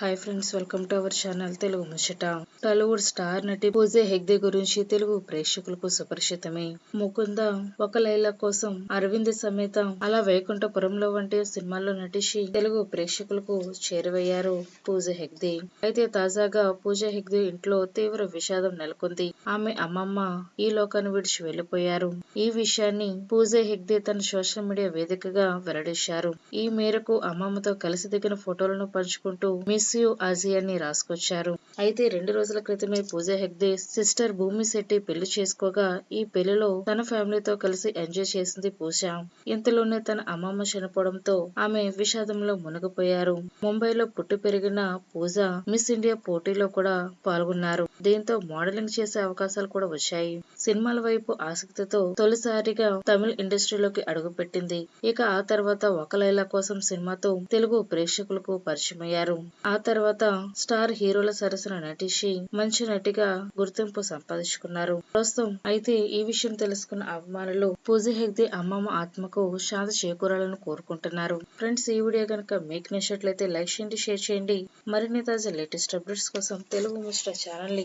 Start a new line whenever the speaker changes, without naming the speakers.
Hi friends welcome to our channel Telugu Muchata Tollywood star నటి పూజే హెగ్దే గురించి తెలుగు ప్రేక్షకులకు సుపరిచితమే. ముకుంద ఒక లైలా కోసం అరవింద్ సమేత అలా వైకుంఠపురంలో వంటి సినిమాల్లో నటించి తెలుగు ప్రేక్షకులకు చేరువయ్యారు పూజ హెగ్దే అయితే తాజాగా పూజ హెగ్దే ఇంట్లో తీవ్ర విషాదం నెలకొంది. ఆమె అమ్మమ్మ ఈ లోకాన్ని విడిచి వెళ్ళిపోయారు ఈ విషయాన్ని పూజ హెగ్దే తన సోషల్ మీడియా వేదికగా వెల్లడించారు. ఈ మేరకు అమ్మమ్మతో కలిసి దిగిన ఫోటోలను పంచుకుంటూ మిస్ యూ అని రాసుకొచ్చారు. అయితే రెండు రోజుల క్రితమే పూజ హెగ్దే సిస్టర్ భూమి శెట్టి పెళ్ళి చేసుకోగా ఈ పెళ్ళిలో తన ఫ్యామిలీతో కలిసి ఎంజాయ్ చేసింది పూజ. ఇంతలోనే తన అమ్మమ్మ చనిపోవడంతో ఆమె విషాదంలో మునిగిపోయారు. ముంబైలో పుట్టి పెరిగిన పూజ మిస్ ఇండియా పోటీలో కూడా పాల్గొన్నారు. దీంతో మోడలింగ్ చేసే అవకాశాలు కూడా వచ్చాయి. సినిమాల వైపు ఆసక్తితో తొలిసారిగా తమిళ ఇండస్ట్రీలోకి అడుగుపెట్టింది. ఇక ఆ తర్వాత ఒక లైలా కోసం సినిమాతో తెలుగు ప్రేక్షకులకు పరిచయమయ్యారు. ఆ తర్వాత స్టార్ హీరోల సరసన నటించి మంచి నటిగా గుర్తింపు సంపాదించుకున్నారు. ప్రస్తుతం అయితే ఈ విషయం తెలుసుకున్న అభిమానులు పూజ హెగ్దే అమ్మమ్మ ఆత్మకు శాంతి చేకూరాలని కోరుకుంటున్నారు. ఫ్రెండ్స్ ఈ వీడియో కనుక మీకు నచ్చినట్లయితే లైక్ చేయండి షేర్ చేయండి. మరిన్ని తాజా లేటెస్ట్ అప్డేట్స్ కోసం తెలుగు ముస్టర్ ఛానల్